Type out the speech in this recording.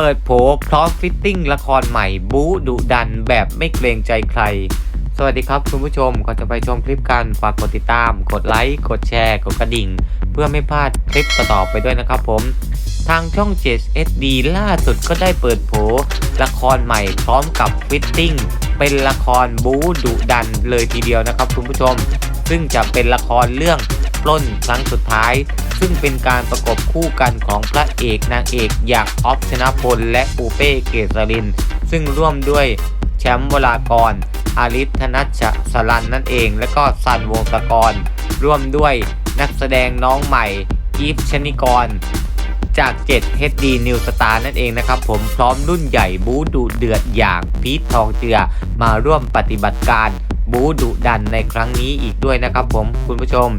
เปิดโผพร้อมฟิตติ้งละครใหม่บู๊ดุดันแบบไม่เกรงใจใคร สวัสดีครับคุณผู้ชมก่อนจะไปชมคลิปกันฝากกดติดตาม กดไลค์ กดแชร์ กดกระดิ่ง เพื่อไม่พลาดคลิปต่อไปด้วยนะครับผม ทางช่อง 7 SD ล่าสุดก็ได้เปิดโผละครใหม่พร้อมกับฟิตติ้งเป็นละครบู๊ดุดันเลยทีเดียวนะครับคุณผู้ชม ซึ่งจะเป็นละครเรื่อง ปล้นครั้งสุดท้าย ซึ่งเป็นการประกบคู่กันของพระเอกนางเอกอย่างออฟชนะพลและปูเป้เกษริน ซึ่งร่วมด้วยแชมป์วรากร อาริธนัชสลันนั่นเอง และก็สันวงศกร ร่วมด้วยนักแสดงน้องใหม่อีฟชนิกร จาก 7 HD New Star นั่นเองนะครับ ผมพร้อมรุ่นใหญ่บูดุเดือดอย่างพีททองเจือ มาร่วมปฏิบัติการบูดุดันในครั้งนี้อีกด้วยนะครับผมคุณผู้ชม